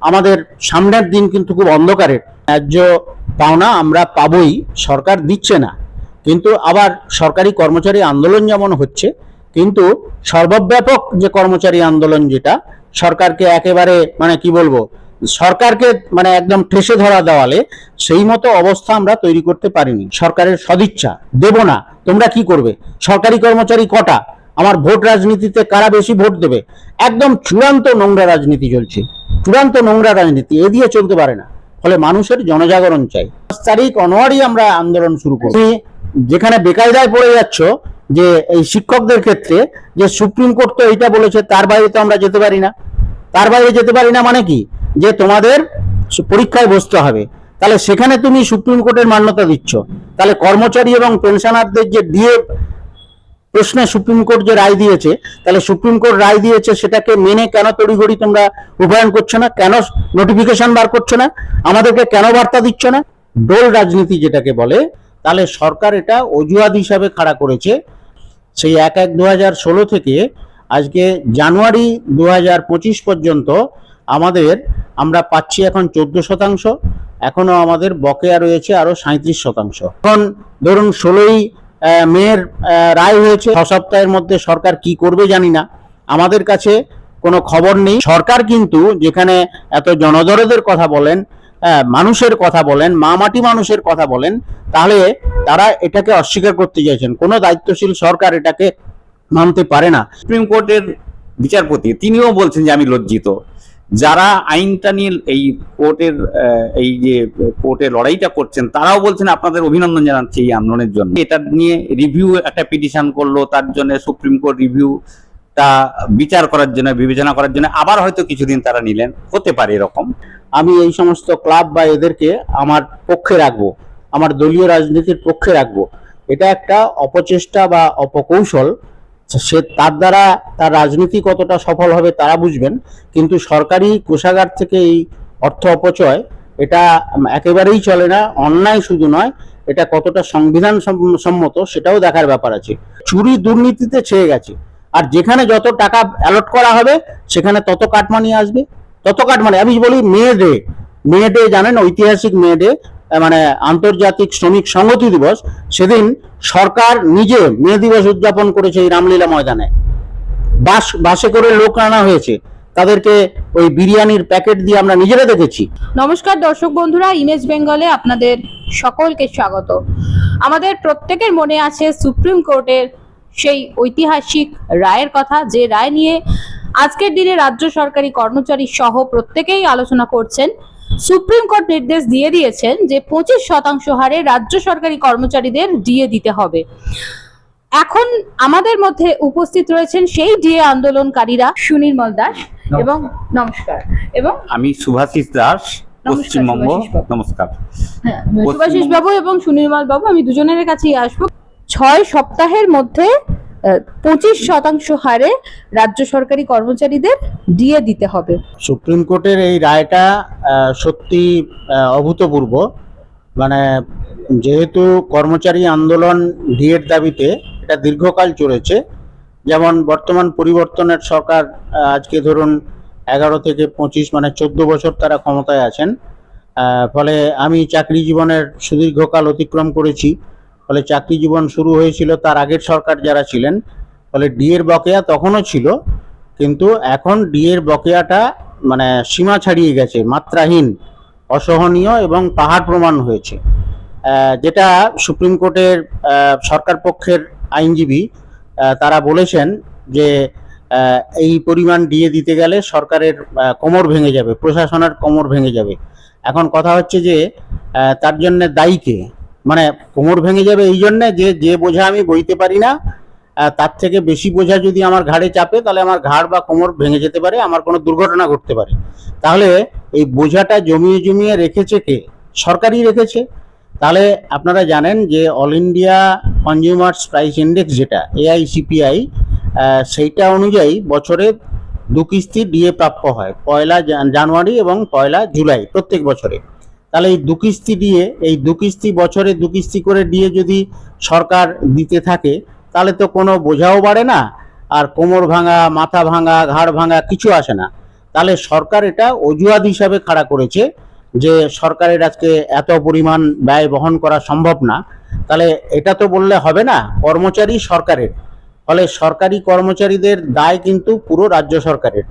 আমাদের সামনের দিন কিন্তু খুব অন্ধকারের। ন্যায্য পাওনা আমরা পাবই, সরকার দিচ্ছে না। কিন্তু আবার সরকারি কর্মচারী আন্দোলন যেমন হচ্ছে, কিন্তু সর্বব্যাপক যে কর্মচারী আন্দোলন যেটা, সরকারকে একেবারে মানে কি বলব, সরকারকে মানে একদম ঠেসে ধরা দেওয়ালে সেই মতো অবস্থা আমরা তৈরি করতে পারিনি। সরকারের সদিচ্ছা, দেব না, তোমরা কি করবে? সরকারি কর্মচারী কটা? আমার ভোট রাজনীতিতে কারা বেশি ভোট দেবে? একদম চূড়ান্ত নোংরা রাজনীতি চলছে। চূড়ান্ত নোংরা রাজনীতি, এ দিয়ে চলতে পারে না। ফলে মানুষের জনজাগরণ চাই। পাঁচ তারিখ অনওয়ারই আমরা আন্দোলন শুরু করি তুমি যেখানে বেকায়দায় পড়ে যাচ্ছ, যে এই শিক্ষকদের ক্ষেত্রে, যে সুপ্রিম কোর্ট তো এইটা বলেছে, তার বাইরে তো আমরা যেতে পারি না। তার বাইরে যেতে পারি না মানে কি? যে তোমাদের পরীক্ষায় বসতে হবে। তাহলে সেখানে তুমি সুপ্রিম কোর্টের মান্যতা দিচ্ছ। তাহলে কর্মচারী এবং পেনশনারদের যে ডিএ প্রশ্নে সুপ্রিম কোর্ট যে রায় দিয়েছে, তাহলে সুপ্রিম কোর্ট রায় দিয়েছে সেটাকে মেনে কেন তড়িঘড়ি তোমরা রূপায়ণ করছ না? কেন নোটিফিকেশন বার করছ না? আমাদেরকে কেন বার্তা দিচ্ছ না? ডোল রাজনীতি যেটাকে বলে, তাহলে সরকার এটা অজুহাত হিসাবে খাড়া করেছে। সেই এক এক দু থেকে আজকে জানুয়ারি দু হাজার পঁচিশ পর্যন্ত আমাদের, আমরা পাচ্ছি এখন চোদ্দ শতাংশ, এখনও আমাদের বকেয়া রয়েছে আরও সাঁত্রিশ শতাংশ। এখন ধরুন ষোলোই মেয়ের রায় হয়েছে। ছ সপ্তাহের মধ্যে সরকার কি করবে জানি না। আমাদের কাছে কোনো খবর নেই। সরকার কিন্তু যেখানে এত জনদরদের কথা বলেন মানুষের কথা বলেন, মা মাটি মানুষের কথা বলেন, তাহলে তারা এটাকে অস্বীকার করতে চাইছেন। কোনো দায়িত্বশীল সরকার এটাকে মানতে পারে না। সুপ্রিম কোর্টের বিচারপতি, তিনিও বলছেন যে আমি লজ্জিত। যারা আইনটা নিয়ে এই কোর্টের এই যে কোর্টে লড়াইটা করছেন, তারাও বলছেন আপনাদের অভিনন্দন জানাচ্ছি এই আন্দোলনের জন্য। এটা নিয়ে রিভিউ একটা পিটিশন করল, তার জন্য সুপ্রিম কোর্ট রিভিউ তা বিচার করার জন্য, বিবেচনা করার জন্য, আবার হয়তো কিছুদিন তারা নিলেন। হতে পারে এরকম। আমি এই সমস্ত ক্লাব বা এদেরকে আমার পক্ষে রাখব, আমার দলীয় রাজনীতির পক্ষে রাখব। এটা একটা অপচেষ্টা বা অপকৌশল। সে তার দ্বারা তার রাজনীতি কতটা সফল হবে তারা বুঝবেন, কিন্তু সরকারি কোষাগার থেকে এই অর্থ অপচয় এটা একেবারেই চলে না, অন্যায় শুধু নয়, এটা কতটা সংবিধান সম- সম্মত সেটাও দেখার ব্যাপার আছে। চুরি দুর্নীতিতে ছেয়ে গেছে, আর যেখানে যত টাকা অ্যালট করা হবে, সেখানে তত কাটমানি আসবে। তত কাটমানি, আমি বলি মে ডে মে ডে জানেন, ঐতিহাসিক মে ডে মানে আন্তর্জাতিক শ্রমিক সংহতি দিবস, সেদিন সরকার নিজে মে দিবস উদযাপন করেছে এই রামলীলা ময়দানে। বাস, বাসে করে লোক আনা হয়েছে। তাদেরকে ওই বিরিয়ানির প্যাকেট দিয়ে আমরা নিজেরা দেখেছি। নমস্কার দর্শক বন্ধুরা, ইমেজ বেঙ্গলে আপনাদের সকলকে স্বাগত। আমাদের প্রত্যেকের মনে আছে সুপ্রিম কোর্টের সেই ঐতিহাসিক রায়ের কথা, যে রায় নিয়ে আজকের দিনে রাজ্য সরকারি কর্মচারী সহ প্রত্যেকেই আলোচনা করছেন। সুপ্রিম কোর্ট নির্দেশ দিয়ে দিয়েছেন যে পঁচিশ শতাংশ হারে রাজ্য সরকারি কর্মচারীদের ডিএ দিতে হবে। এখন আমাদের মধ্যে উপস্থিত রয়েছেন সেই ডিএ আন্দোলনকারীরা সুনির্মল দাস এবং নমস্কার। এবং আমি সুভাষিস দাস নমস্কার, পশ্চিমবঙ্গ। নমস্কার। হ্যাঁ সুভাষিস বাবু এবং সুনির্মল বাবু আমি দুজনের কাছেই আসব। ছয় সপ্তাহের মধ্যে পঁচিশ শতাংশ হারে রাজ্য সরকারি কর্মচারীদের দিয়ে দিতে হবে। সুপ্রিম কোর্টের এই রায়টা সত্যি অভূতপূর্ব। মানে যেহেতু কর্মচারী আন্দোলন ডিএর দাবিতে এটা দীর্ঘকাল চলেছে, যেমন বর্তমান পরিবর্তনের সরকার আজকে ধরুন এগারো থেকে পঁচিশ মানে চোদ্দ বছর তারা ক্ষমতায় আছেন। ফলে আমি চাকরি জীবনের সুদীর্ঘকাল অতিক্রম করেছি। ফলে চাকরি জীবন শুরু হয়েছিল তার আগের সরকার যারা ছিলেন, ফলে ডিএর বকেয়া তখনও ছিল, কিন্তু এখন ডিএর বকেয়াটা মানে সীমা ছাড়িয়ে গেছে, মাত্রাহীন, অসহনীয় এবং পাহাড় প্রমাণ হয়েছে। যেটা সুপ্রিম কোর্টের সরকার পক্ষের আইনজীবী তারা বলেছেন যে এই পরিমাণ ডিএ দিতে গেলে সরকারের কোমর ভেঙে যাবে, প্রশাসনের কোমর ভেঙে যাবে। এখন কথা হচ্ছে যে তার জন্য দায়ী কে? মানে কোমর ভেঙে যাবে এই জন্যে যে যে বোঝা আমি বইতে পারি না তার থেকে বেশি বোঝা যদি আমার ঘাড়ে চাপে, তাহলে আমার ঘাড় বা কোমর ভেঙে যেতে পারে, আমার কোনো দুর্ঘটনা ঘটতে পারে। তাহলে এই বোঝাটা জমিয়ে জমিয়ে রেখেছে কে? সরকারই রেখেছে। তাহলে আপনারা জানেন যে all India consumers price index যেটা, এআইসিপিআই সেইটা অনুযায়ী বছরে দু কিস্তি ডিএ প্রাপ্য হয়, পয়লা জানুয়ারি এবং পয়লা জুলাই প্রত্যেক বছরে। তাহলে এই দু কিস্তি দিয়ে, এই দু কিস্তি বছরে দু কিস্তি করে দিয়ে যদি সরকার দিতে থাকে, তাহলে তো কোনো বোঝাও বাড়ে না, আর কোমর ভাঙা, মাথা ভাঙা, ঘাড় ভাঙা কিছু আসে না। তাহলে সরকার এটা অজুহাত হিসাবে খাড়া করেছে যে সরকারের আজকে এত পরিমাণ ব্যয় বহন করা সম্ভব না। তাহলে এটা তো বললে হবে না, কর্মচারী সরকারের। ফলে সরকারি কর্মচারীদের দায় কিন্তু পুরো রাজ্য সরকারের।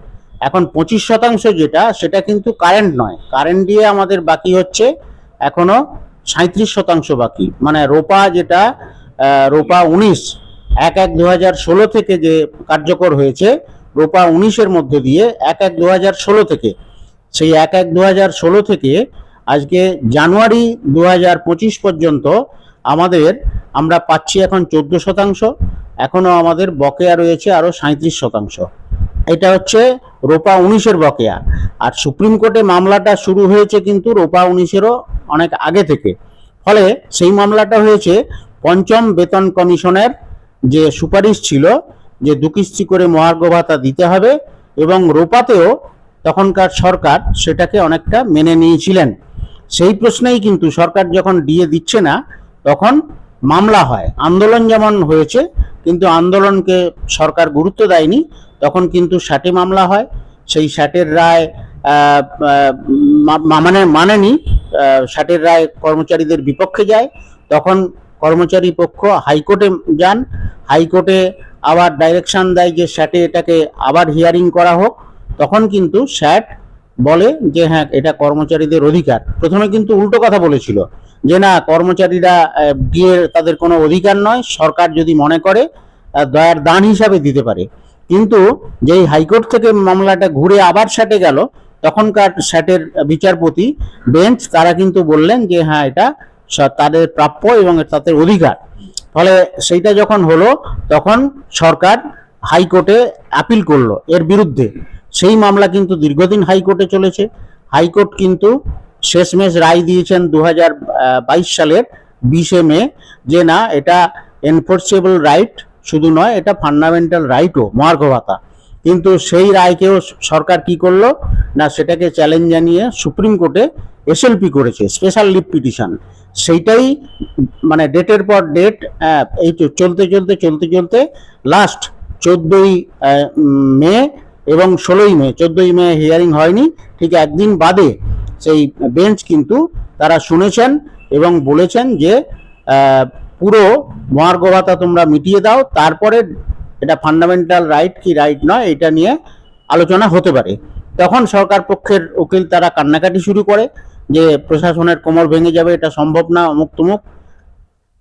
এখন পঁচিশ শতাংশ যেটা, সেটা কিন্তু কারেন্ট নয়। কারেন্ট দিয়ে আমাদের বাকি হচ্ছে এখনও সাঁত্রিশ শতাংশ বাকি। মানে রোপা যেটা রোপা উনিশ, এক এক দু থেকে যে কার্যকর হয়েছে, রোপা উনিশের মধ্য দিয়ে এক এক দু থেকে, সেই এক এক দু থেকে আজকে জানুয়ারি দু হাজার পঁচিশ পর্যন্ত আমাদের আমরা পাচ্ছি এখন চোদ্দ শতাংশ। এখনও আমাদের বকেয়া রয়েছে আরও সাঁত্রিশ শতাংশ। এটা হচ্ছে রোপা উনিশের বকেয়া। আর সুপ্রিম কোর্টে মামলাটা শুরু হয়েছে কিন্তু রোপা উনিশেরও অনেক আগে থেকে। ফলে সেই মামলাটা হয়েছে পঞ্চম বেতন কমিশনের যে সুপারিশ ছিল যে দু কিস্তি করে মহার্ঘ ভাতা দিতে হবে এবং রোপাতেও তখনকার সরকার সেটাকে অনেকটা মেনে নিয়েছিলেন। সেই প্রশ্নেই কিন্তু সরকার যখন দিয়ে দিচ্ছে না, তখন মামলা হয়। আন্দোলন যেমন হয়েছে, কিন্তু আন্দোলনকে সরকার গুরুত্ব দেয়নি তখন কিন্তু স্যাটে মামলা হয়। সেই স্যাটের রায় মানে মানেনি স্যাটের রায় কর্মচারীদের বিপক্ষে যায়। তখন কর্মচারী পক্ষ হাইকোর্টে যান। হাইকোর্টে আবার ডাইরেকশন দেয় যে স্যাটে এটাকে আবার হিয়ারিং করা হোক। তখন কিন্তু স্যাট বলে যে হ্যাঁ এটা কর্মচারীদের অধিকার। প্রথমে কিন্তু উল্টো কথা বলেছিল যে, না, কর্মচারীরা দিয়ে তাদের কোনো অধিকার নয়। সরকার যদি মনে করে দয়ার দান হিসাবে দিতে পারে। কিন্তু যেই হাইকোর্ট থেকে মামলাটা ঘুরে আবার স্যাটে গেল, তখনকার স্যাটের বিচারপতি, বেঞ্চ, তারা কিন্তু বললেন যে হ্যাঁ এটা তাদের প্রাপ্য এবং তাদের অধিকার। ফলে সেইটা যখন হলো, তখন সরকার হাইকোর্টে আপিল করল এর বিরুদ্ধে। সেই মামলা কিন্তু দীর্ঘদিন হাইকোর্টে চলেছে। হাইকোর্ট কিন্তু শেষমেশ রায় দিয়েছেন দু সালের বিশে মে যে, না, এটা এনফোর্সেবল রাইট শুধু নয়, এটা ফান্ডামেন্টাল রাইটও মহার্ঘ ভাতা কিন্তু সেই রায়কেও সরকার কি করল? না, সেটাকে চ্যালেঞ্জ জানিয়ে সুপ্রিম কোর্টে এসএলপি করেছে স্পেশাল লিভ পিটিশন সেইটাই মানে ডেটের পর ডেট এই চলতে চলতে চলতে চলতে লাস্ট চোদ্দই মে এবং ষোলোই মে, চোদ্দই মে হিয়ারিং হয়নি। ঠিক একদিন বাদে সেই বেঞ্চ কিন্তু তারা শুনেছেন এবং বলেছেন যে পুরো মহার্ঘ ভাতা তোমরা মিটিয়ে দাও, তারপরে এটা ফান্ডামেন্টাল রাইট কি রাইট নয়, এটা নিয়ে আলোচনা হতে পারে। তখন সরকার পক্ষের উকিল তারা কান্নাকাটি শুরু করে যে প্রশাসনের কোমর ভেঙে যাবে, এটা সম্ভব না অমুক তুমুক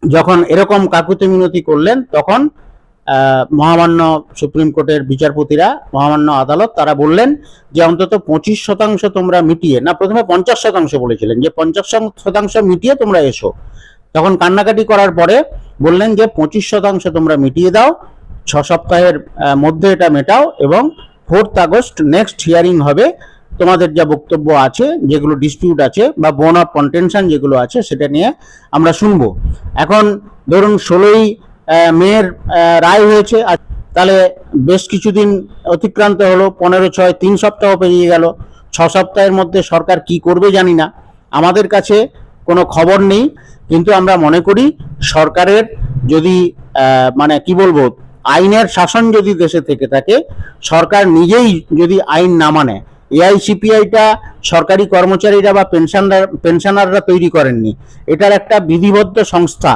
যখন এরকম কাকুতি মিনতি করলেন, তখন মহামান্য সুপ্রিম কোর্টের বিচারপতিরা, মহামান্য আদালত, তারা বললেন যে অন্তত পঁচিশ শতাংশ তোমরা মিটিয়ে, না, প্রথমে পঞ্চাশ শতাংশ বলেছিলেন যে পঞ্চাশ শতাংশ মিটিয়ে তোমরা এসো। তখন কান্নাকাটি করার পরে বললেন যে পঁচিশ শতাংশ তোমরা মিটিয়ে দাও, ছ সপ্তাহের মধ্যে এটা মেটাও এবং ফোর্থ আগস্ট নেক্সট হিয়ারিং হবে। তোমাদের যা বক্তব্য আছে, যেগুলো ডিসপিউট আছে বা বোন অফ কন্টেনশন যেগুলো আছে, সেটা নিয়ে আমরা শুনব। এখন ধরুন ষোলোই মেয়ের রায় হয়েছে তাহলে বেশ কিছুদিন অতিক্রান্ত হলো, পনেরো, ছয়, তিন সপ্তাহ পেরিয়ে গেল। ছ সপ্তাহের মধ্যে সরকার কি করবে জানি না। আমাদের কাছে কোনো খবর নেই, কিন্তু আমরা মনে করি সরকারের যদি মানে কি বলব, আইনের শাসন যদি দেশে থেকে থাকে, সরকার নিজেই যদি আইন না মানে এআইসিপিআইটা সরকারি কর্মচারীরা বা পেনশনার, পেনশনাররা তৈরি করেননি। এটার একটা বিধিবদ্ধ সংস্থা,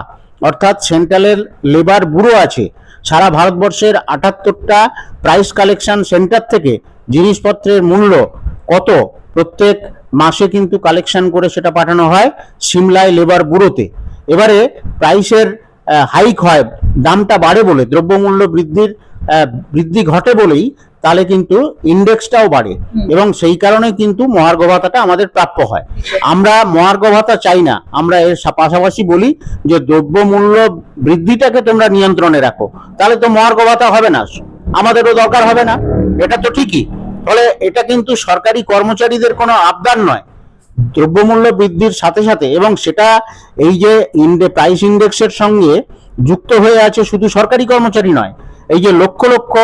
অর্থাৎ সেন্ট্রালের লেবার ব্যুরো আছে। সারা ভারতবর্ষের আটাত্তরটা প্রাইস কালেকশন সেন্টার থেকে জিনিসপত্রের মূল্য কত? প্রত্যেক মাসে কিন্তু কালেকশন করে সেটা পাঠানো হয় সিমলায় লেবার ব্যুরোতে এবারে প্রাইসের হাইক হয় দামটা বাড়ে বলে দ্রব্যমূল্য বৃদ্ধির বৃদ্ধি ঘটে বলেই তাহলে কিন্তু ইন্ডেক্সটাও বাড়ে এবং সেই কারণে কিন্তু মহার্ঘ ভাতাটা আমাদের প্রাপ্য হয়। আমরা মহার্ঘ ভাতা চাই না আমরা এর পাশাপাশি বলি যে দ্রব্যমূল্য বৃদ্ধিটাকে তোমরা নিয়ন্ত্রণে রাখো। তাহলে তো মহার্ঘ ভাতা হবে না আমাদেরও দরকার হবে না এটা তো ঠিকই। ফলে এটা কিন্তু সরকারি কর্মচারীদের কোনো আবদার নয়। দ্রব্যমূল্য বৃদ্ধির সাথে সাথে এবং সেটা এই যে ইন্ডে, প্রাইস ইন্ডেক্সের সঙ্গে যুক্ত হয়ে আছে শুধু সরকারি কর্মচারী নয়, এই যে লক্ষ লক্ষ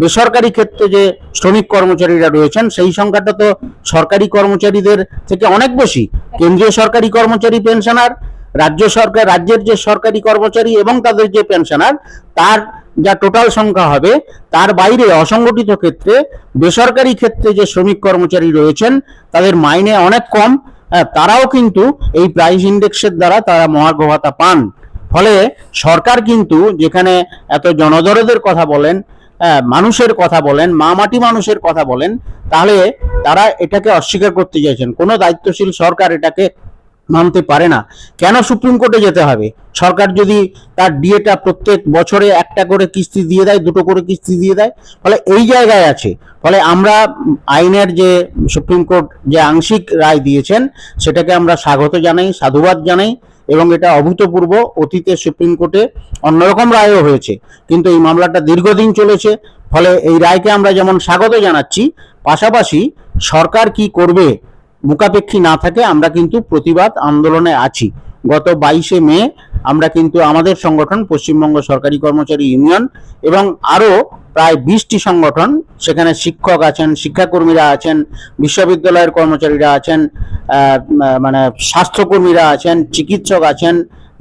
বেসরকারি ক্ষেত্রে যে শ্রমিক কর্মচারীরা রয়েছেন, সেই সংখ্যাটা তো সরকারি কর্মচারীদের থেকে অনেক বেশি। কেন্দ্রীয় সরকারি কর্মচারী, পেনশনার রাজ্য সরকার রাজ্যের যে সরকারি কর্মচারী এবং তাদের যে পেনশনার তার যা টোটাল সংখ্যা হবে তার বাইরে অসংগঠিত ক্ষেত্রে বেসরকারি ক্ষেত্রে যে শ্রমিক কর্মচারী রয়েছেন তাদের মাইনে অনেক কম হ্যাঁ, তারাও কিন্তু এই প্রাইস ইন্ডেক্সের দ্বারা তারা মহার্ঘ পান। ফলে সরকার কিন্তু যেখানে এত জনদরদের কথা বলেন হ্যাঁ, মানুষের কথা বলেন মা মাটি মানুষের কথা বলেন তাহলে তারা এটাকে অস্বীকার করতে চাইছেন। কোনো দায়িত্বশীল সরকার এটাকে মানতে পারে না। কেন সুপ্রিম কোর্টে যেতে হবে? সরকার যদি তার ডিএটা প্রত্যেক বছরে একটা করে কিস্তি দিয়ে দেয়, দুটো করে কিস্তি দিয়ে দেয়, ফলে এই জায়গায় আছে। ফলে আমরা আইনের যে সুপ্রিম কোর্ট যে আংশিক রায় দিয়েছেন, সেটাকে আমরা স্বাগত জানাই, সাধুবাদ জানাই, এবং এটা অভূতপূর্ব অতীতে সুপ্রিম কোর্টে অন্যরকম রায়ও হয়েছে। কিন্তু এই মামলাটা দীর্ঘদিন চলেছে, ফলে এই রায়কে আমরা যেমন স্বাগত জানাচ্ছি, পাশাপাশি সরকার কি করবে মুখাপেক্ষী না থাকে, আমরা কিন্তু প্রতিবাদ আন্দোলনে আছি। গত বাইশে মে আমরা কিন্তু আমাদের সংগঠন, পশ্চিমবঙ্গ সরকারি কর্মচারী ইউনিয়ন এবং আরও প্রায় বিশটি সংগঠন, সেখানে শিক্ষক আছেন, শিক্ষাকর্মীরা আছেন, বিশ্ববিদ্যালয়ের কর্মচারীরা আছেন মানে স্বাস্থ্যকর্মীরা আছেন, চিকিৎসক আছেন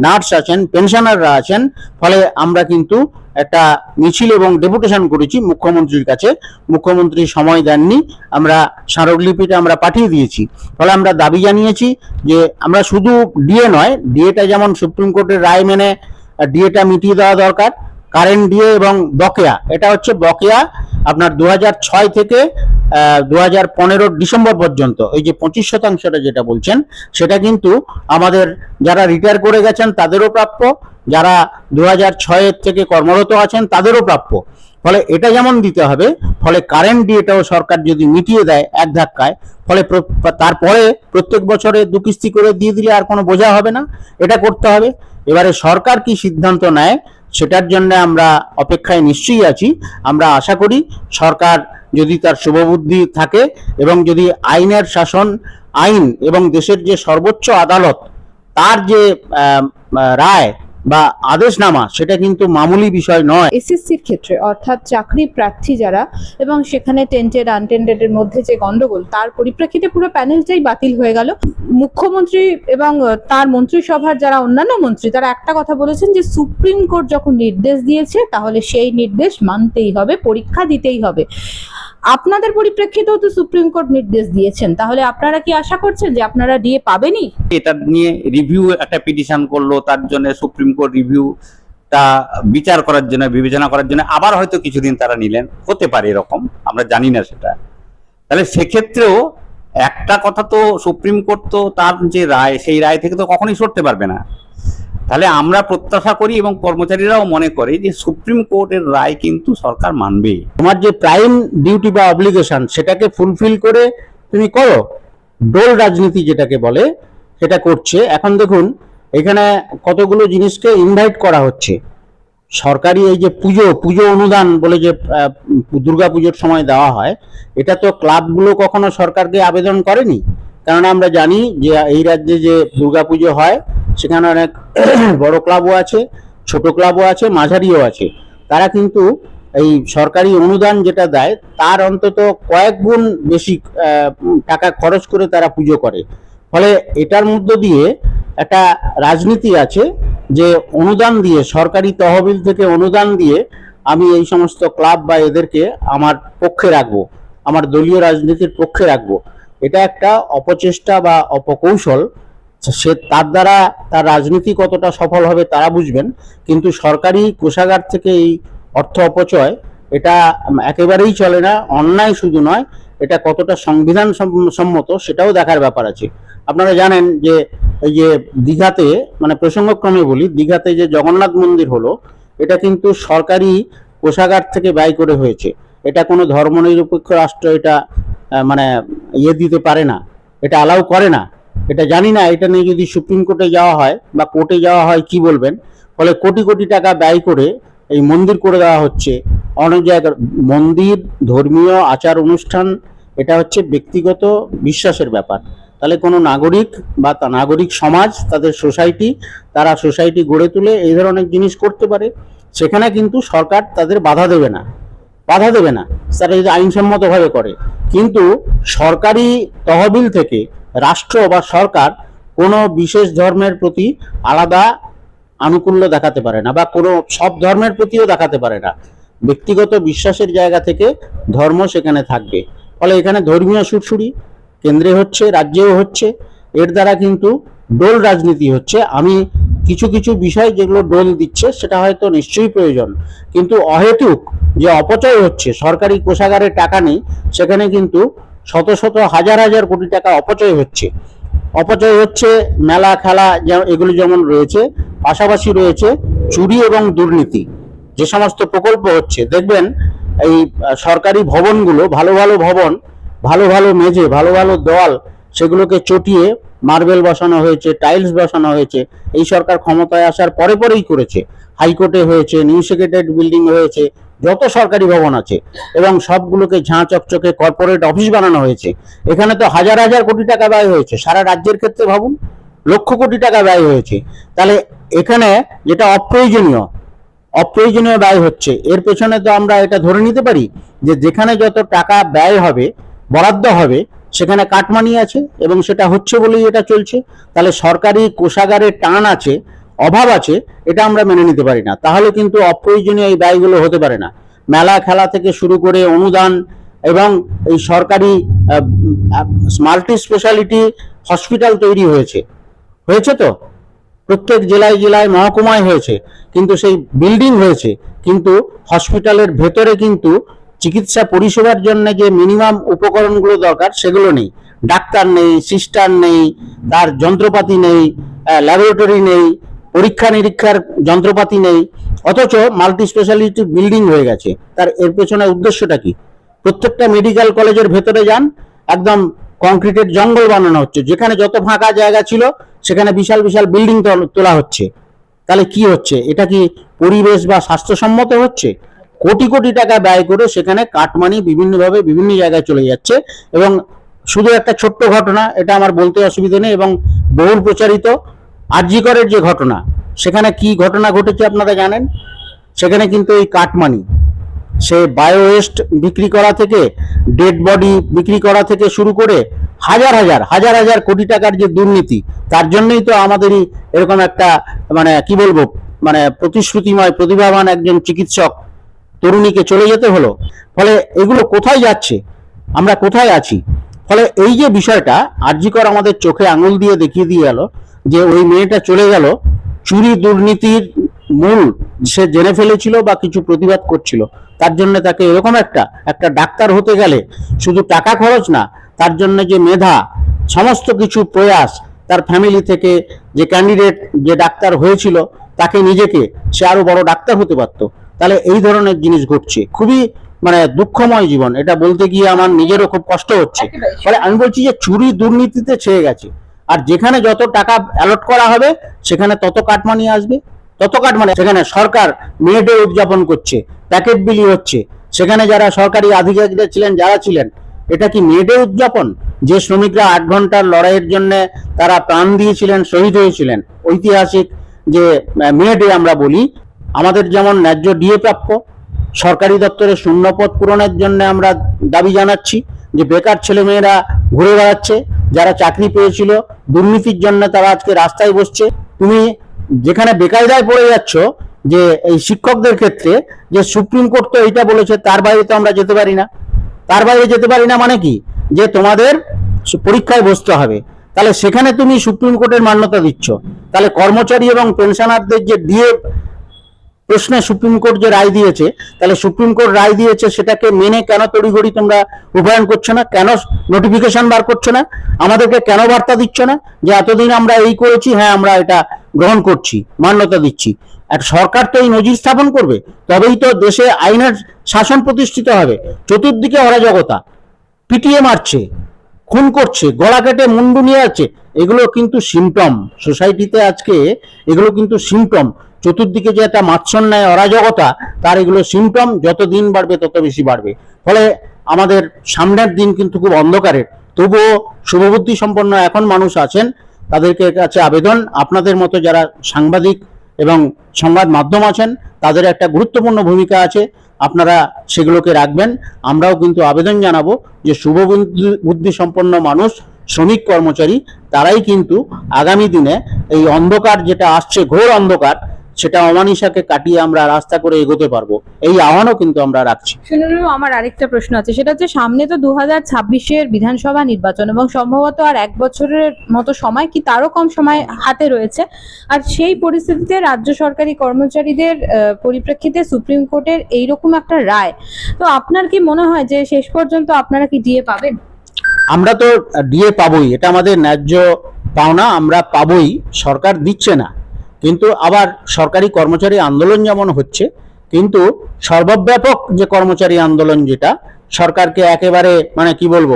নার্স আছেন, পেনশনাররা আছেন, ফলে আমরা কিন্তু একটা মিছিল এবং ডেপুটেশন করেছি মুখ্যমন্ত্রীর কাছে। মুখ্যমন্ত্রী সময় দেননি, আমরা স্মারকলিপিটা আমরা পাঠিয়ে দিয়েছি। ফলে আমরা দাবি জানিয়েছি যে আমরা শুধু ডিএ নয়, ডিএটা যেমন সুপ্রিম কোর্টের রায় মেনে ডিএটা মিটিয়ে দেওয়া দরকার কারেন্ট ডিএ এবং বকেয়া। এটা হচ্ছে বকেয়া আপনার দু ছয় থেকে দু হাজার ডিসেম্বর পর্যন্ত। এই যে পঁচিশ শতাংশটা যেটা বলছেন, সেটা কিন্তু আমাদের যারা রিটায়ার করে গেছেন তাদেরও প্রাপ্য, যারা দু হাজার থেকে কর্মরত আছেন তাদেরও প্রাপ্য। ফলে এটা যেমন দিতে হবে, ফলে কারেন্ট ডিএটাও সরকার যদি মিটিয়ে দেয় এক ধাক্কায়, ফলে তারপরে প্রত্যেক বছরে দু কিস্তি করে দিয়ে দিলে আর কোনো বোঝা হবে না। এটা করতে হবে। এবারে সরকার কি সিদ্ধান্ত নেয় সেটার জন্য আমরা অপেক্ষায় নিশ্চয়ই আছি। আমরা আশা করি সরকার যদি তার শুভবুদ্ধি থাকে এবং যদি আইনের শাসন, আইন এবং দেশের যে সর্বোচ্চ আদালত, তার যে রায় বা আদেশনামা, সেটা কিন্তু মামুলি বিষয় নয়। এসএসসির ক্ষেত্রে, অর্থাৎ চাকরি প্রার্থী যারা, এবং সেখানে টেন্টেড আনটেন্টেড এর মধ্যে যে গন্ডগোল, তার পরিপ্রেক্ষিতে পুরো প্যানেলটাই বাতিল হয়ে গেল। মুখ্যমন্ত্রী এবং তার মন্ত্রিসভার যারা অন্যান্য মন্ত্রী, তারা একটা কথা বলেছেন যে, সুপ্রিম কোর্ট যখন নির্দেশ দিয়েছে, তাহলে সেই নির্দেশ মানতেই হবে, পরীক্ষা দিতেই হবে। আপনাদের পরিপ্রেক্ষিতেও তো সুপ্রিম কোর্ট নির্দেশ দিয়েছেন। তাহলে আপনারা কি আশা করছেন যে আপনারা ডিএ পাবেনই? এটা নিয়ে রিভিউ একটা পিটিশন করল, তার জন্য সুপ্রিম কোর্ট রিভিউ তা বিচার করার জন্য, বিবেচনা করার জন্য, আবার হয়তো কিছুদিন তারা নিলেন। হতে পারে এরকম, আমরা জানি না সেটা। তাহলে সেক্ষেত্রেও একটা কথা তো সুপ্রিম কোর্ট তো তার যে রায়, সেই রায় থেকে তো কখনোই সরতে পারবে না। তাহলে আমরা প্রত্যাশা করি এবং কর্মচারীরাও মনে করে যে সুপ্রিম কোর্টের রায় কিন্তু সরকার মানবে। তোমার যে প্রাইম ডিউটি বা অব্লিগেশন সেটাকে ফুলফিল করে তুমি করো। ডোল রাজনীতি যেটাকে বলে, সেটা করছে। এখন দেখুন, এখানে কতগুলো জিনিসকে ইনভাইট করা হচ্ছে। সরকারি এই যে পুজো পুজো অনুদান বলে যে দুর্গা পুজোর সময় দেওয়া হয়, এটা তো ক্লাবগুলো কখনো সরকারকে আবেদন করেনি? কেননা আমরা জানি যে এই রাজ্যে যে দুর্গা পুজো হয়, সেখানে অনেক বড় ক্লাবও আছে, ছোট ক্লাবও আছে, মাঝারিও আছে। তারা কিন্তু এই সরকারি অনুদান যেটা দেয়, তার অন্তত কয়েক গুণ বেশি টাকা খরচ করে তারা পুজো করে। ফলে এটার মধ্য দিয়ে একটা রাজনীতি আছে যে অনুদান দিয়ে, সরকারি তহবিল থেকে অনুদান দিয়ে আমি এই সমস্ত ক্লাব বা এদেরকে আমার পক্ষে রাখব, আমার দলীয় রাজনীতির পক্ষে রাখব। এটা একটা অপচেষ্টা বা অপকৌশল। সে তার দ্বারা তার রাজনীতি কতটা সফল হবে তারা বুঝবেন, কিন্তু সরকারি কোষাগার থেকে এই অর্থ অপচয় এটা একেবারেই চলে না, অন্যায় শুধু নয়, এটা কতটা সংবিধান সম- সম্মত সেটাও দেখার ব্যাপার আছে। আপনারা জানেন যে এই যে দীঘাতে মানে প্রসঙ্গক্রমে বলি, দীঘাতে যে জগন্নাথ মন্দির হলো, এটা কিন্তু সরকারি কোষাগার থেকে ব্যয় করে হয়েছে। এটা কোনো ধর্মনিরপেক্ষ রাষ্ট্র, এটা মানে ইয়ে দিতে পারে না, এটা অ্যালাউ করে না। এটা জানি না, এটা নিয়ে যদি সুপ্রিম কোর্টে যাওয়া হয় বা কোর্টে যাওয়া হয় কি বলবেন? ফলে কোটি কোটি টাকা ব্যয় করে এই মন্দির করে দেওয়া হচ্ছে। অনেক জায়গার মন্দির, ধর্মীয় আচার অনুষ্ঠান, এটা হচ্ছে ব্যক্তিগত বিশ্বাসের ব্যাপার। তাহলে কোনো নাগরিক বা তা নাগরিক সমাজ, তাদের সোসাইটি, তারা সোসাইটি গড়ে তুলে এই ধরনের জিনিস করতে পারে। সেখানে কিন্তু সরকার তাদের বাধা দেবে না। বাধা দেবে না। তারা যদি আইনসম্মতভাবে করে। কিন্তু সরকারি তহবিল থেকে রাষ্ট্র বা সরকার কোনো বিশেষ ধর্মের প্রতি আলাদা আনুকূল্য দেখাতে পারে না বা কোনো সব ধর্মের প্রতিও দেখাতে পারে না। ব্যক্তিগত বিশ্বাসের জায়গা থেকে ধর্ম সেখানে থাকবে। ফলে এখানে ধর্মীয় সুরসুরি কেন্দ্রে হচ্ছে, রাজ্যেও হচ্ছে। এর দ্বারা কিন্তু ডোল রাজনীতি হচ্ছে। আমি কিছু কিছু বিষয় যেগুলো ডোল দিচ্ছে, সেটা হয়তো নিশ্চয়ই প্রয়োজন। কিন্তু অহেতুক যে অপচয় হচ্ছে, সরকারি কোষাগারে টাকা নেই, সেখানে কিন্তু শত শত হাজার হাজার কোটি টাকা অপচয় হচ্ছে। অপচয় হচ্ছে মেলা, খেলা এগুলো যেমন রয়েছে, পাশাপাশি রয়েছে চুরি এবং দুর্নীতি। যে সমস্ত প্রকল্প হচ্ছে, দেখবেন এই সরকারি ভবনগুলো, ভালো ভালো ভবন, ভালো ভালো মেঝে, ভালো ভালো দেওয়াল, সেগুলোকে চটিয়ে মার্বেল বসানো হয়েছে, টাইলস বসানো হয়েছে, এই সরকার ক্ষমতায় আসার পরে পরেই করেছে। হাইকোর্টে হয়েছে, নিউ সেক্রেটারি বিল্ডিং হয়েছে, যত সরকারি ভবন আছে, এবং সবগুলোকে ঝাঁ চকচকে কর্পোরেট অফিস বানানো হয়েছে। এখানে তো হাজার হাজার কোটি টাকা ব্যয় হয়েছে, সারা রাজ্যের ক্ষেত্রে ভাবুন, লক্ষ কোটি টাকা ব্যয় হয়েছে। তাহলে এখানে যেটা অপ্রয়োজনীয় অপ্রয়োজনীয় ব্যয় হচ্ছে, এর পেছনে তো আমরা এটা ধরে নিতে পারি যে যেখানে যত টাকা ব্যয় হবে, বরাদ্দ হবে সেখানে কাটমানি আছে এবং সেটা হচ্ছে বলেই এটা চলছে। তাহলে সরকারি কোষাগারে টান আছে, অভাব আছে, এটা আমরা মেনে নিতে পারি না। তাহলে কিন্তু অপ্রয়োজনীয় এই ব্যয়গুলো হতে পারে না। মেলা খেলা থেকে শুরু করে অনুদান এবং এই সরকারি মাল্টি স্পেশালিটি হসপিটাল তৈরি হয়েছে। হয়েছে তো? প্রত্যেক জেলায় জেলায় মহকুমায় হয়েছে। কিন্তু সেই বিল্ডিং হয়েছে। কিন্তু হসপিটালের ভেতরে কিন্তু চিকিৎসা পরিষেবার জন্য যে মিনিমাম উপকরণগুলো দরকার সেগুলো নেই। ডাক্তার নেই, সিস্টার নেই, তার যন্ত্রপাতি নেই ল্যাবরেটরি নেই, পরীক্ষা নিরীক্ষার যন্ত্রপাতি নেই, অথচ মাল্টি স্পেশালিটি বিল্ডিং হয়ে গেছে। তার এর পেছনে উদ্দেশ্যটা কি? প্রত্যেকটা মেডিকেল কলেজের ভেতরে যান, একদম কংক্রিটের জঙ্গল বানানো হচ্ছে। যেখানে যত ফাঁকা জায়গা ছিল, সেখানে বিশাল বিশাল বিল্ডিং তোলা হচ্ছে। তাহলে কি হচ্ছে? এটা কি পরিবেশ বা স্বাস্থ্যসম্মত হচ্ছে? কোটি কোটি টাকা ব্যয় করে সেখানে কাটমানি বিভিন্নভাবে বিভিন্ন জায়গায় চলে যাচ্ছে এবং শুধু একটা ছোট্ট ঘটনা, এটা আমার বলতে অসুবিধা নেই এবং বহুল প্রচারিত আরজিকরের যে ঘটনা, সেখানে কি ঘটনা ঘটেছে আপনারা জানেন? সেখানে কিন্তু এই কাটমানি, সে বায়ো ওয়েস্ট বিক্রি করা থেকে, ডেড বডি বিক্রি করা থেকে শুরু করে হাজার হাজার হাজার হাজার কোটি টাকার যে দুর্নীতি, তার জন্যই তো আমাদেরই এরকম একটা মানে কি বলব মানে প্রতিশ্রুতিময়, প্রতিভাবান একজন চিকিৎসক তরুণীকে চলে যেতে হলো। ফলে এগুলো কোথায় যাচ্ছে? আমরা কোথায় আছি? ফলে এই যে বিষয়টা, আরজিকর আমাদের চোখে আঙুল দিয়ে দেখিয়ে দিয়ে গেল যে ওই মেয়েটা চলে গেল, চুরি দুর্নীতির মূল সে জেনে ফেলেছিল বা কিছু প্রতিবাদ করছিল। তার জন্য তাকে এরকম একটা একটা ডাক্তার হতে গেলে শুধু টাকা খরচ না, তার জন্য যে মেধা, সমস্ত কিছু প্রয়াস তার ফ্যামিলি থেকে যে ক্যান্ডিডেট যে ডাক্তার হয়েছিল, তাকে নিজেকে সে আরও বড় ডাক্তার হতে পারতো। তাহলে এই ধরনের জিনিস ঘটছে। খুবই মানে দুঃখময় জীবন। এটা বলতে গিয়ে আমার নিজেরও খুব কষ্ট হচ্ছে। ফলে আমি বলছি যে চুরি দুর্নীতিতে ছেয়ে গেছে। আর যেখানে যত টাকা অ্যালট করা হবে সেখানে তত কাটমানি আসবে। তত কাটমানি সেখানে সরকার মে ডে উদযাপন করছে। প্যাকেট বিলি হচ্ছে। সেখানে যারা সরকারি আধিকারিকরা ছিলেন যারা ছিলেন এটা কি মে ডে উদযাপন? যে শ্রমিকরা আট ঘণ্টার লড়াইয়ের জন্য তারা প্রাণ দিয়েছিলেন শহীদ হয়েছিলেন। ঐতিহাসিক যে মে ডে আমরা বলি আমাদের যেমন ন্যায্য ডিএ প্রাপ্য, সরকারি দপ্তরে শূন্যপদ পূরণের জন্য আমরা দাবি জানাচ্ছি যে বেকার ছেলেমেয়েরা ঘুরে বেড়াচ্ছে, যারা চাকরি পেয়েছিল, দুর্নীতির জন্য তারা আজকে রাস্তায় বসছে। তুমি যেখানে বেকায়দায় পড়ে যাচ্ছ, যে এই শিক্ষকদের ক্ষেত্রে, যে সুপ্রিম কোর্ট তো এইটা বলেছে, তার বাইরে তো আমরা যেতে পারি না। তার বাইরে যেতে পারি না মানে কি? যে তোমাদের পরীক্ষায় বসতে হবে। তাহলে সেখানে তুমি সুপ্রিম কোর্টের মান্যতা দিচ্ছ। তাহলে কর্মচারী এবং পেনশনারদের যে ডিএ প্রশ্নে সুপ্রিম কোর্ট যে রায় দিয়েছে, তাহলে সুপ্রিম কোর্ট রায় দিয়েছে সেটাকে মেনে কেন তড়িঘড়ি তোমরা রূপায়ণ করছ না? কেন নোটিফিকেশন বার করছ না? আমাদেরকে কেন বার্তা দিচ্ছ না? যে এতদিন আমরা এই করেছি হ্যাঁ আমরা এটা গ্রহণ করছি, মান্যতা দিচ্ছি। এক সরকার তো এই নজির স্থাপন করবে, তবেই তো দেশে আইনের শাসন প্রতিষ্ঠিত হবে। চতুর্দিকে অরাজকতা। পিটিয়ে মারছে, খুন করছে, গলা কেটে মুন্ডু নিয়ে আছে। এগুলো কিন্তু সিমটম সোসাইটিতে আজকে এগুলো কিন্তু সিমটম চতুর্দিকে যে একটা মাৎসন্যায় অরাজকতা, তার এগুলো সিমটম যত দিন বাড়বে তত বেশি বাড়বে। ফলে আমাদের সামনের দিন কিন্তু খুব অন্ধকারের। তবুও শুভবুদ্ধি সম্পন্ন এখন মানুষ আছেন, তাদেরকে কাছে আবেদন। আপনাদের মতো যারা সাংবাদিক এবং সংবাদ মাধ্যম আছেন, তাদের একটা গুরুত্বপূর্ণ ভূমিকা আছে। আপনারা সেগুলোকে রাখবেন। আমরাও কিন্তু আবেদন জানাব যে শুভ বুদ্ধি- সম্পন্ন মানুষ, শ্রমিক কর্মচারী, তারাই কিন্তু আগামী দিনে এই অন্ধকার যেটা আসছে, ঘোর অন্ধকার সেটা অমানিসাকে কাটিয়ে আমরা রাস্তা করে এগোতে পারব। এই আহ্বানও কিন্তু আমরা রাখছি। শুনুন আমার আরেকটা প্রশ্ন আছে। সেটা হচ্ছে সামনে তো দু হাজার ছাব্বিশের বিধানসভা নির্বাচন এবং সম্ভবত আর এক বছরের মতো সময় কি তারও কম সময় হাতে রয়েছে? আর সেই পরিস্থিতিতে রাজ্য সরকারি কর্মচারীদের পরিপ্রেক্ষিতে সুপ্রিম কোর্টের এইরকম একটা রায়। তো আপনার কি মনে হয় যে শেষ পর্যন্ত আপনারা কি ডিএ পাবেন? আমরা তো ডিএ পাবোই। এটা আমাদের ন্যায্য পাওনা আমরা পাবোই। সরকার দিচ্ছে না। কিন্তু আবার সরকারি কর্মচারী আন্দোলন যেমন হচ্ছে, কিন্তু সর্বব্যাপক যে কর্মচারী আন্দোলন যেটা, সরকারকে একেবারে মানে কি বলব,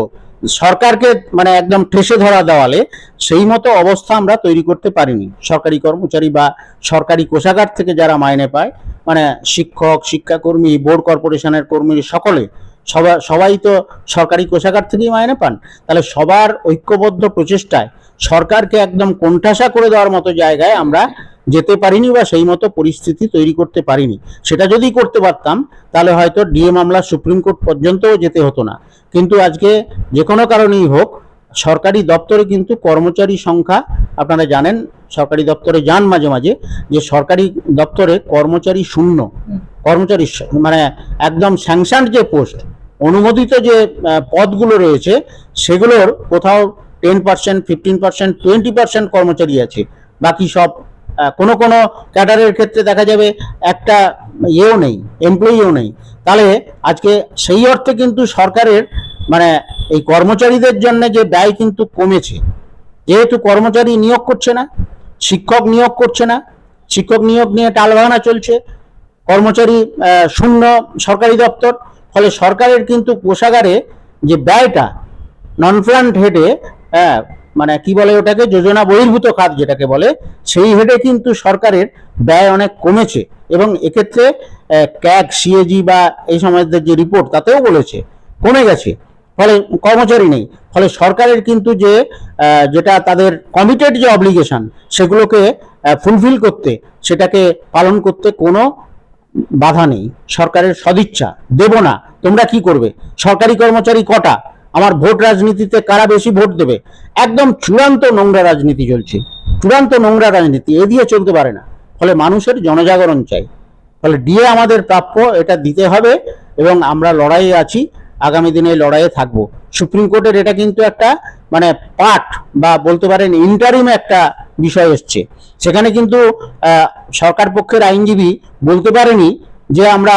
সরকারকে মানে একদম ঠেসে ধরা দেওয়ালে সেই মতো অবস্থা আমরা তৈরি করতে পারিনি। সরকারি কর্মচারী বা সরকারি কোষাগার থেকে যারা মাইনে পায় মানে শিক্ষক, শিক্ষাকর্মী, বোর্ড কর্পোরেশনের কর্মী সকলে সবাই সবাই তো সরকারি কোষাগার থেকেই মাইনে পান। তাহলে সবার ঐক্যবদ্ধ প্রচেষ্টায় সরকারকে একদম কোণঠাসা করে দেওয়ার মতো জায়গায় আমরা যেতে পারিনি বা সেই মতো পরিস্থিতি তৈরি করতে পারিনি। সেটা যদি করতে পারতাম তাহলে হয়তো ডিএ মামলা সুপ্রিম কোর্ট পর্যন্তও যেতে হতো না। কিন্তু আজকে যে কোনো কারণেই হোক সরকারি দপ্তরে কিন্তু কর্মচারী সংখ্যা আপনারা জানেন সরকারি দপ্তরে যান মাঝে মাঝে যে সরকারি দপ্তরে কর্মচারী শূন্য কর্মচারী মানে একদম স্যাংশন যে পোস্ট অনুমোদিত যে পদগুলো রয়েছে, সেগুলোর কোথাও ten percent fifteen percent twenty percent কর্মচারী আছে। বাকি সব কোনো কোনো ক্যাডারের ক্ষেত্রে দেখা যাবে একটা ইয়েও নেই এমপ্লয়িও নেই। তাহলে আজকে সেই অর্থে কিন্তু সরকারের মানে এই কর্মচারীদের জন্য যে ব্যয় কিন্তু কমেছে। যেহেতু কর্মচারী নিয়োগ করছে না, শিক্ষক নিয়োগ করছে না, শিক্ষক নিয়োগ নিয়ে টালবাহানা চলছে, কর্মচারী শূন্য সরকারি দপ্তর ফলে সরকারের কিন্তু কোষাগারে যে ব্যয়টা নন প্ল্যান্ট হেডে হ্যাঁ মানে কি বলে ওটাকে, যোজনা বহির্ভূত খাত যেটাকে বলে, সেই হেডে কিন্তু সরকারের ব্যয় অনেক কমেছে। এবং এক্ষেত্রে ক্যাগ সিএজি বা এই সময়দের যে রিপোর্ট তাতেও বলেছে, কমে গেছে। ফলে কর্মচারী নেই। ফলে সরকারের কিন্তু যে যেটা তাদের কমিটেড যে অব্লিগেশন সেগুলোকে ফুলফিল করতে, সেটাকে পালন করতে কোনো বাধা নেই, সরকারের সদিচ্ছা, দেব না, তোমরা কি করবে? সরকারি কর্মচারী কটা? আমার ভোট রাজনীতিতে কারা বেশি ভোট দেবে? একদম চূড়ান্ত নোংরা রাজনীতি চলছে, চূড়ান্ত নোংরা রাজনীতি, এ দিয়ে চলতে পারে না। ফলে মানুষের জনজাগরণ চাই। ফলে ডিএ আমাদের প্রাপ্য, এটা দিতে হবে, এবং আমরা লড়াইয়ে আছি আগামী দিনে লড়াইয়ে থাকব। সুপ্রিম কোর্টের এটা কিন্তু একটা মানে পাঠ বা বলতে পারেন ইন্টারিম একটা বিষয় এসছে। সেখানে কিন্তু সরকার পক্ষের আইনজীবী বলতে পারেনি যে আমরা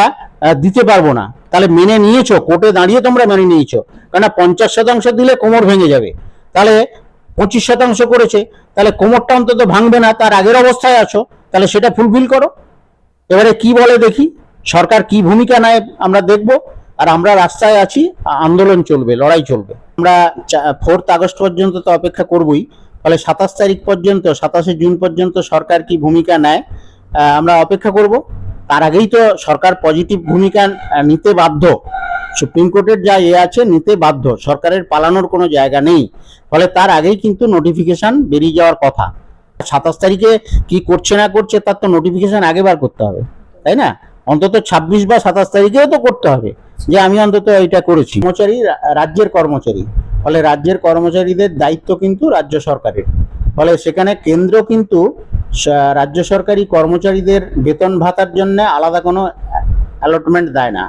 দিতে পারব না। তাহলে মেনে নিয়েছো, কোর্টে দাঁড়িয়ে তোমরা মেনে নিয়েছো। কেন পঞ্চাশ শতাংশ দিলে কোমর ভেঙে যাবে। তাহলে পঁচিশ শতাংশ করেছে, তাহলে কোমরটা অন্তত ভাঙবে না, তার আগের অবস্থায় আছো, তাহলে সেটা ফুলফিল করো। এবারে কি বলে দেখি, সরকার কি ভূমিকা নেয় আমরা দেখব। আর আমরা রাস্তায় আছি, আন্দোলন চলবে, লড়াই চলবে। আমরা ফোর্থ আগস্ট পর্যন্ত তো অপেক্ষা করবই, ফলে সাতাশ তারিখ পর্যন্ত, সাতাশে জুন পর্যন্ত সরকার কি ভূমিকা নেয় আমরা অপেক্ষা করব। তার আগেই তো সরকার পজিটিভ ভূমিকা নিতে বাধ্য। সুপ্রিম কোর্টের যা এ আছে, নিতে বাধ্য। সরকারের পালানোর কোনো জায়গা নেই। ফলে তার আগেই কিন্তু নোটিফিকেশন বেরিয়ে যাওয়ার কথা। সাতাশ তারিখে কি করছে না করছে, তার তো নোটিফিকেশন আগে বার করতে হবে। তাই না? অন্তত ছাব্বিশ বা সাতাশ তারিখেও তো করতে হবে। যে আমি অন্তত এটা করেছি। কর্মচারী রাজ্যের কর্মচারী। ফলে রাজ্যের কর্মচারীদের দায়িত্ব কিন্তু রাজ্য সরকারের। ফলে সেখানে কেন্দ্র কিন্তু রাজ্য সরকারি কর্মচারীদের বেতন ভাতার জন্য আলাদা কোনো অ্যালটমেন্ট দেয় না।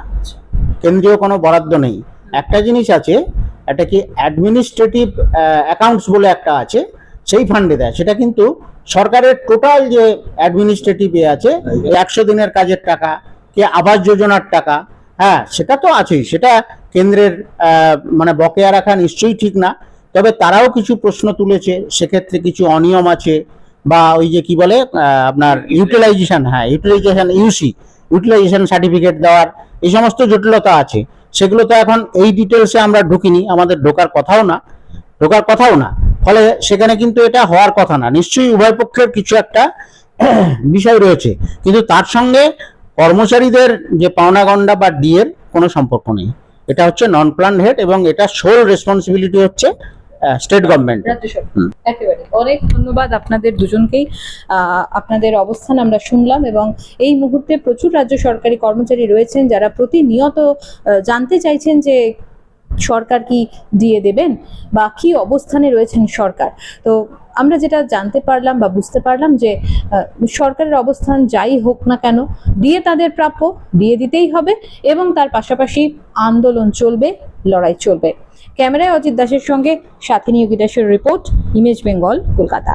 কেন্দ্রীয় কোনো বরাদ্দ নেই। একটা জিনিস আছে একটা কি অ্যাডমিনিস্ট্রেটিভ অ্যাকাউন্টস বলে একটা আছে সেই ফান্ডে দেয়। সেটা কিন্তু সরকারের টোটাল যে অ্যাডমিনিস্ট্রেটিভ এ আছে একশো দিনের কাজের টাকা কি আবাস যোজনার টাকা হ্যাঁ সেটা তো আছেই। সেটা কেন্দ্রের মানে বকেয়া রাখা নিশ্চয়ই ঠিক না। তবে তারাও কিছু প্রশ্ন তুলেছে, সেক্ষেত্রে কিছু অনিয়ম আছে বা ওই যে কি বলে আপনার ইউটিলাইজেশন হ্যাঁ ইউটিলাইজেশন ইউসি ইউটিলাইজেশন সার্টিফিকেট দেওয়ার এই সমস্ত জটিলতা আছে। সেগুলো তো এখন এই ডিটেলসে আমরা ঢুকিনি, আমাদের ঢোকার কথাও না, ঢোকার কথাও না। ফলে সেখানে কিন্তু এটা হওয়ার কথা না। নিশ্চয়ই উভয় পক্ষের কিছু একটা বিষয় রয়েছে। কিন্তু তার সঙ্গে কর্মচারীদের যে পাওনা গন্ডা বা ডিএর কোনো সম্পর্ক নেই। এটা হচ্ছে নন প্ল্যান হেড এবং এটা সোল রেসপন্সিবিলিটি হচ্ছে স্টেট গভর্নমেন্ট একেবারে। অনেক ধন্যবাদ আপনাদের দুজনকেই। আপনাদের অবস্থান আমরা শুনলাম এবং এই মুহূর্তে প্রচুর রাজ্য সরকারি কর্মচারী রয়েছেন যারা প্রতিনিয়ত জানতে চাইছেন যে সরকার কি দিয়ে দেবেন বা কি অবস্থানে রয়েছেন সরকার। তো আমরা যেটা জানতে পারলাম বা বুঝতে পারলাম যে সরকারের অবস্থান যাই হোক না কেন, দিয়ে তাদের প্রাপ্য, দিয়ে দিতেই হবে এবং তার পাশাপাশি আন্দোলন চলবে, লড়াই চলবে। ক্যামেরায় অজিত দাসের সঙ্গে সাথী নিয়োগী দাসের রিপোর্ট, ইমেজ বেঙ্গল, কলকাতা।